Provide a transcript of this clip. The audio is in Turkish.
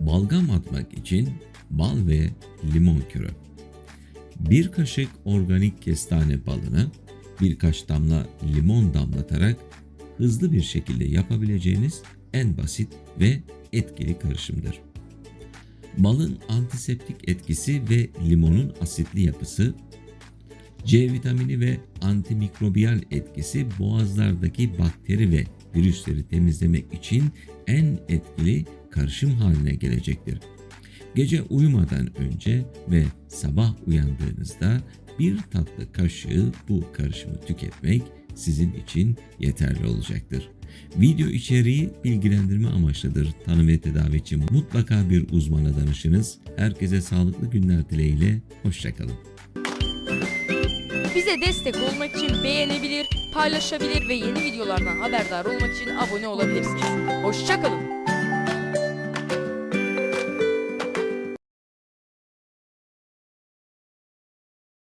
Balgam atmak için bal ve limon kürü. Bir kaşık organik kestane balını birkaç damla limon damlatarak hızlı bir şekilde yapabileceğiniz en basit ve etkili karışımdır. Balın antiseptik etkisi ve limonun asitli yapısı, C vitamini ve antimikrobiyal etkisi boğazlardaki bakteri ve virüsleri temizlemek için en etkili karışım haline gelecektir. Gece uyumadan önce ve sabah uyandığınızda bir tatlı kaşığı bu karışımı tüketmek sizin için yeterli olacaktır. Video içeriği bilgilendirme amaçlıdır. Tanı ve tedavi için mutlaka bir uzmana danışınız. Herkese sağlıklı günler dileğiyle. Hoşçakalın. Bize destek olmak için beğenebilir, paylaşabilir ve yeni videolardan haberdar olmak için abone olabilirsiniz. Hoşçakalın.